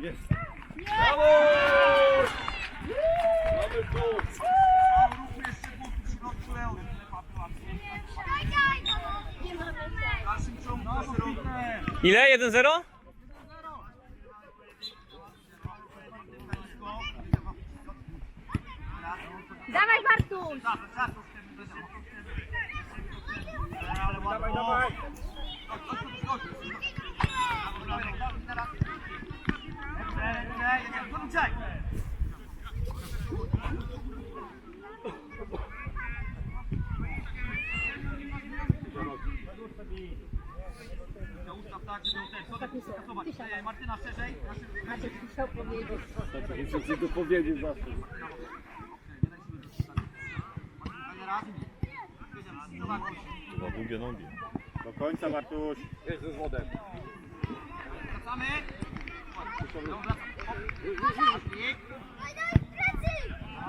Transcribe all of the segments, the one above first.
Jest. Brawo! Mamy tu! Ile? 1-0? Dawaj Bartuś! Dawaj, dawaj! Martyna szerzej. Maciek chciał powiedzieć. Muszę ci to powiedzieć zawsze. Chyba długie nogi. Do końca Bartuś. Jest ze wodem. Wracamy.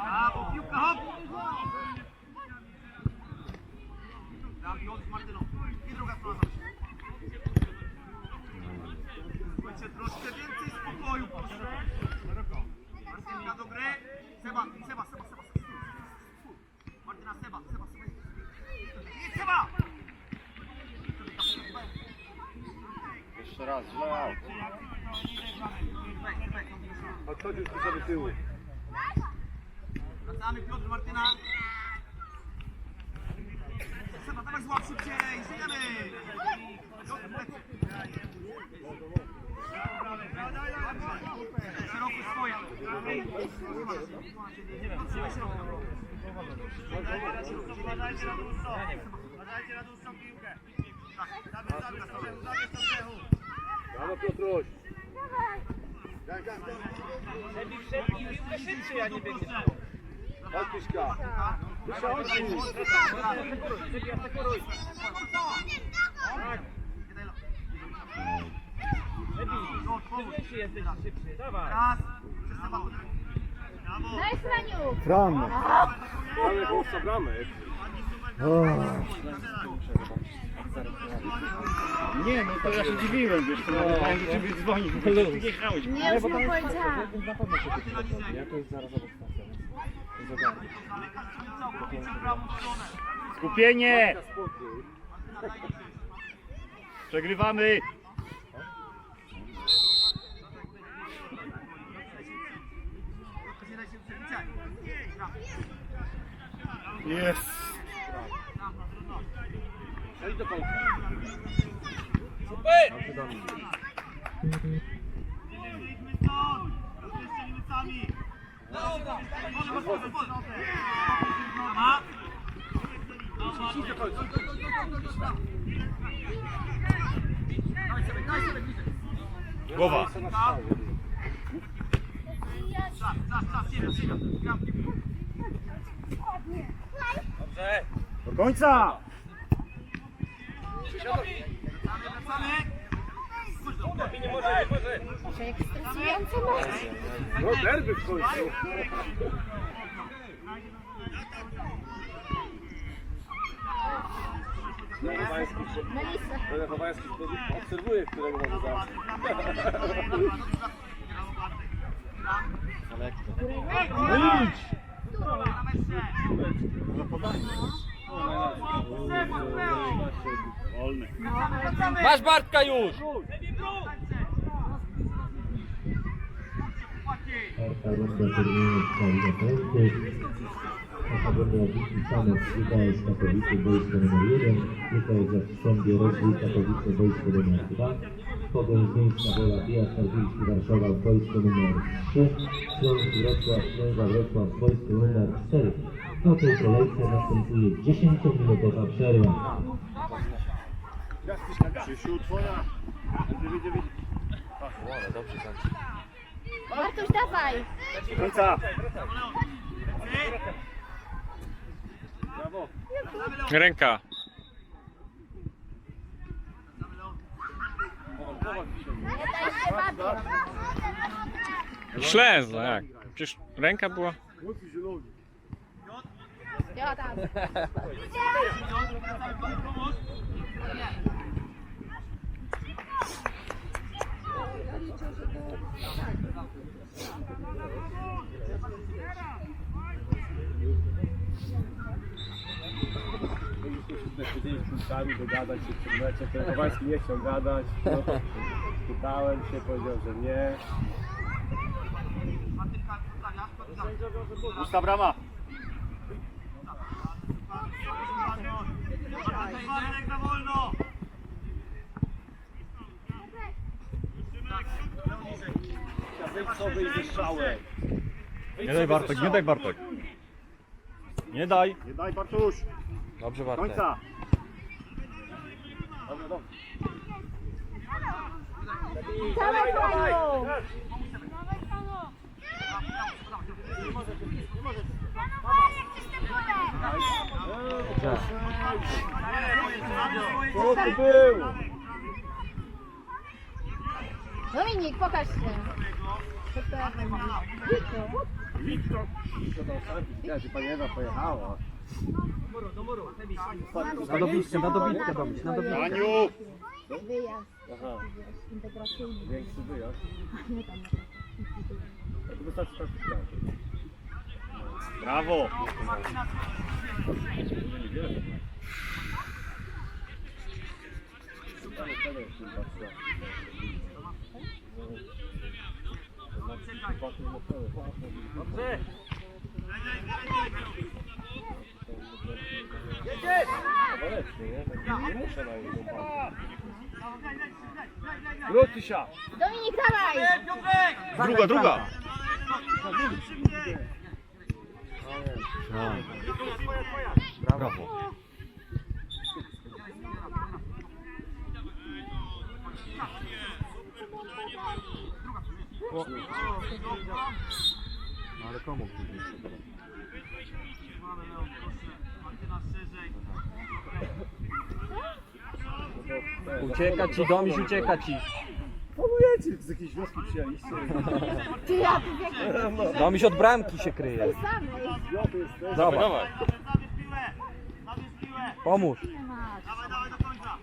Brawo, piłka, hop! Piotr z Martyną. I druga strona. Troszkę więcej spokoju, proszę. Martynka do gry. Seba, Seba, Seba, Seba. Martyna, Seba, Seba, Seba. Nie, Seba! Jeszcze raz, źle out. Odchodź już tu do tyłu. Wracamy, Piotr, Martyna. Seba, dawaj złap szybciej, żyjemy! Piotr, plecy. Uważajcie na dłuższą. Uważajcie na dłuższą piłkę. Zabierz, zabierz, zabierz, zabierz do przechu. Brawo Piotruś. Szybciej, a nie biegnie. Chodź Piszka. Raz, przez. Brawo. Daj Franiu! Bramę. Mamy chłopca bramy. Nie, no to ja się dziwiłem, wiesz, to miałem do ciebie dzwonić, bo ty nie jechałeś. Nie, już mu powiedziałam. Skupienie! Spokój. Przegrywamy! Nie daj się przebicia. Brawo. Jest! Przejdź do końca. Idź do końca. Głowa! Do końca! Że jak stresujące macie. No derby w końcu. Lechowański, obserwuje, którego może zaraz. Masz Bartka już! Czwarta runda turnieju Kalifornii. Akademia Wiki Tutaj z Katowice wojsko numer 1. Tutaj za Wsądzie Rozwój Katowice wojsko numer 2. Pogoń Znieńska Wola Bia Starwilski Warszawa wojsko numer 3. Śląsk Wrocław Ślęza Wrocław wojsko numer 4. Po tej kolejce następuje 10-minutowa przerwa. Krzysiu, twoja! Będzie wiedział, wiedział. Bartuś, dawaj! Końca! Brawo. Ręka. Ślęzla, jak? Przecież ręka była... Ja tam. Siedzieli z piłkami, dogadać się przed meczem. Ten Kowalski nie chciał gadać. No, pytałem się, powiedział, że nie. Pusta brama. Marek na wolno! Ze strzałem. Nie daj Bartek, nie daj Bartek. Nie daj. Nie daj Bartuś. Dobrze Końca. Dobra, dobra. Dawaj, Franiu! Co? Dominik, pokaż się. Wiktor. Co tam sam? Ja się pani Ewa pojechała. Na dobitkę, na dobitkę dobić, na dobitkę. Aniu. Wyjazd Aha, integracyjny. większy wyjazd. Nie tam. To wystarczy tak. Brawo. Ale to Wróci się! Dominik, dawaj! Druga, druga. Szybciej! Brawo. Ale komu? Mamy Leon, proszę. Martyna szerzej. Ucieka ci, Domiś, ucieka ci. Polujecie, z jakiejś wioski przyjęliście. Ty, ja tu biegam Domiś od bramki się kryje. samej. Dawaj, Zabierz piłę! Zabierz piłę! Pomóż. Nie masz. Dawaj, dawaj do końca!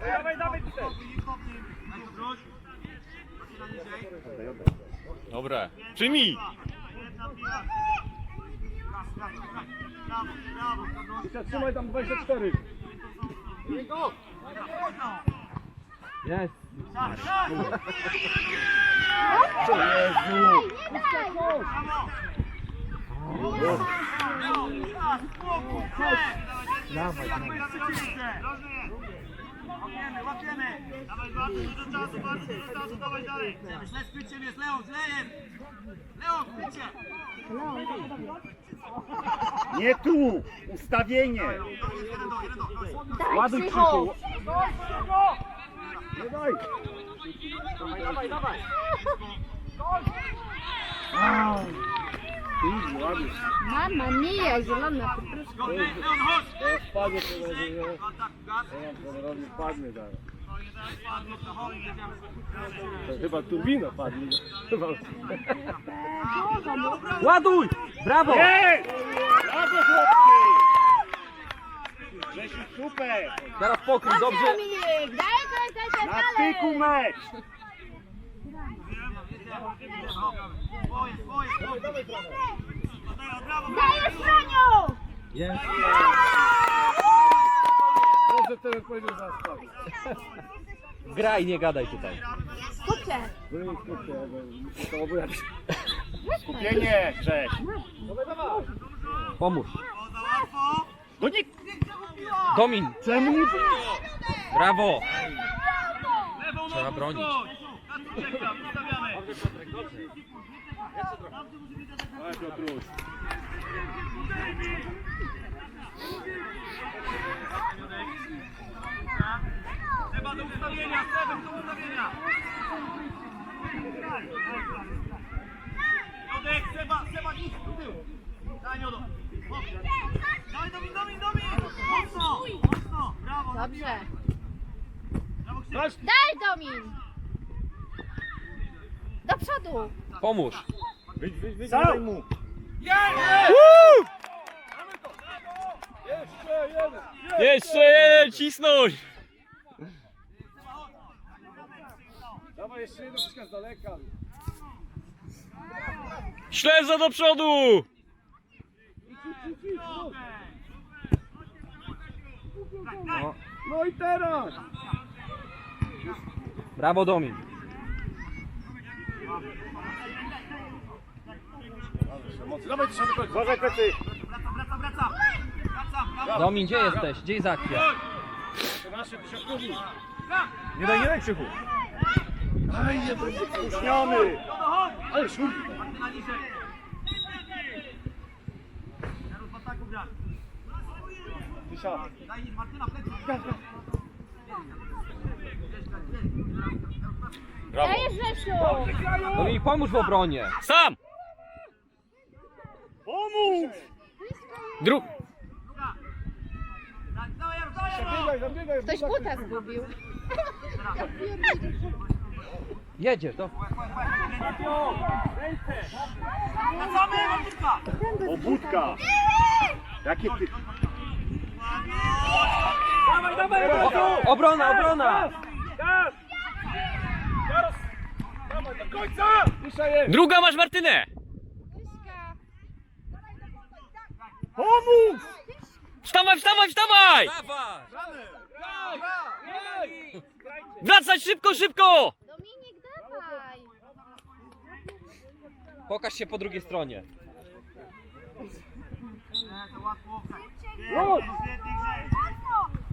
Dawaj, dawaj, Stopnij, stopnij. Daj to wróć. Martyna niżej. Dobre. Przyjmij. Jedna piła. Raz, raz, raz. Brawo, brawo, Kadroś. Dzisiaj trzymaj tam 24. Jest. Jezu! Nie daj! Dawaj, dawaj, Łapiemy! Dawaj, Bartuś, do czasu, Bartuś, do czasu, dawaj dalej! Źle z kryciem jest, Leon, źle jest! Leon, krycie! Nie tu. Ustawienie. Jeden do, jeden do, Ładuj krzyku. Nie daj! Dawaj, dawaj, dawaj! Mama mia, zielona chodź! Teraz wpadnie to będzie, nie? Kolorowi wpadnie zaraz. Padnie, to chyba turbina padnie. Chyba. Ładuj! Brawo! Ej! Brawo chłopcy. Grzesiu, super. Teraz pokrój, dobrze. Na styku mecz. Dajesz, Franiu! Jest. Może teraz powiedział za sprawę. Graj, nie gadaj tutaj. Kupcie. Skupienie, Grześ. Pomóż. Łatwo! No nie. Domin. Czemu nie Brawo. Trzeba bronić. Seba do ustawienia, Sebem do ustawienia! Jodek, Seba, Seba, idź do tyłu! Daj, Jodo! Dawaj! Mocno! Brawo! Dobrze. Brawo, Krzysiek! Daj, Domin! Do przodu! Pomóż. Wyjdź, wyjdź, wyjdź, daj mu. Jeszcze jeden, cisnąć. Dawaj jeszcze jedno troszkę z daleka. Śledzę do przodu! No, no i teraz! Brawo Domin. Mocy, dawaj jeszcze do końca. Uważaj plecy. Brawo! Domin, gdzie jesteś? Gdzie jest akcja? To nasze tysiączkowi. Nie daj, nie daj krzyku. Aj, nie spóźniony. Ale grać! Tysia. Daj Martyna, plecy! Ej, Rzesiu! Dominik, pomóż w obronie. Sam! Pomóż! Dru... Dawaj, dawaj! Zabiegaj, zabiegaj. Ktoś buta zgubił. Jedziesz, do... Wracamy, Martynka! Obudka. Jakie ty... O, obrona, obrona! Do końca! Tysia jest. Druga masz Martynę! Pomóż! Wstawaj, wstawaj, wstawaj! Wracać szybko, szybko! Dominik, dawaj! Pokaż się po drugiej stronie.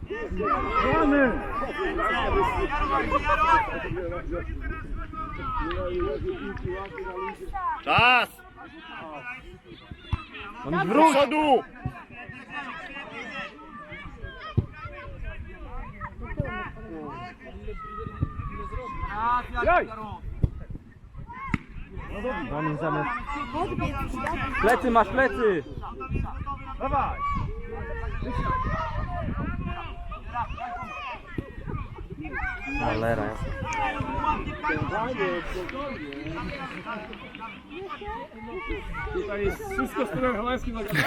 Świetnie, Gramy! Czas! Dominik, Do przodu! Raz, Jaj! Jarus! Domin zamiast... Plecy masz, plecy! Dawaj! Cholera. Tutaj jest wszystko nagrane.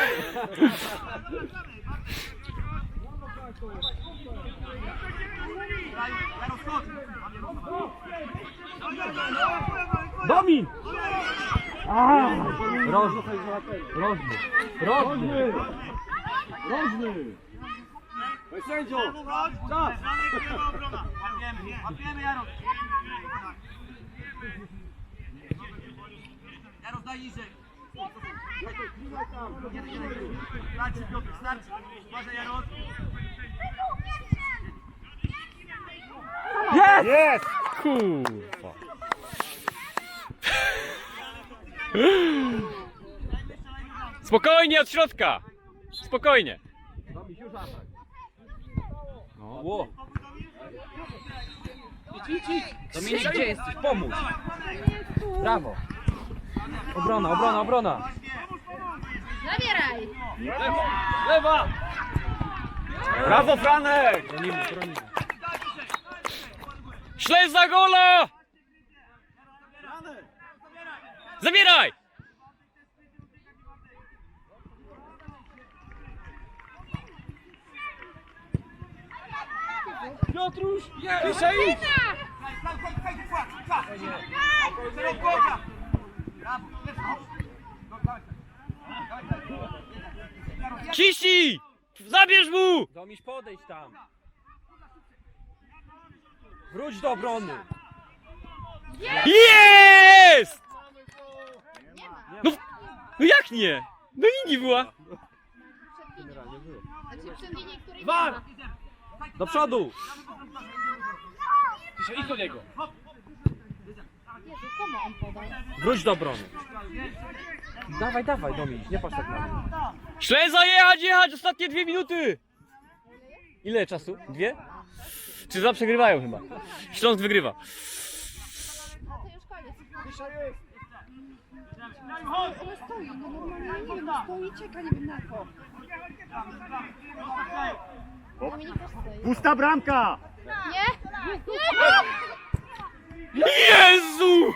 Jarus, chodź! Domin! Rożny. Rożny. Rożny. Rożny! Panie sędzio! Czas! Łapiemy, łapiemy, Jarus! Jarus, daj niżej! Starczy, Piotr, starczy! Uważaj, Jarus! Jest! Jest! Kurwa. Spokojnie od środka! Spokojnie. No. Ło. Dominik, gdzie jesteś? Pomóż. Brawo. Obrona, obrona, obrona. Zabieraj! Lewa! Brawo Franek! Bronimy, bronimy. Śledź za gola! Zabieraj! Piotruś! Tysia idź! Ciśnij! Zabierz mu! Domiś podejść tam. Wróć do obrony. Jest! Nie ma. No, no jak nie? No linii była. War! ma. Do przodu. Idź do niego! Jezu, komu on podał? Wróć do obrony. Dawaj, dawaj Dominik, nie patrz tak na mnie. Ślęza jechać, jechać, ostatnie dwie minuty. Ile czasu? Dwie? Czy za przegrywają chyba? Śląsk wygrywa. No to już koniec. Tysia jest! Ale stoi, no normalnie, nie wiem, stoi, czeka, nie wiem na co. Dominik też stoi. Pusta bramka! Nie? Nie! Jezu!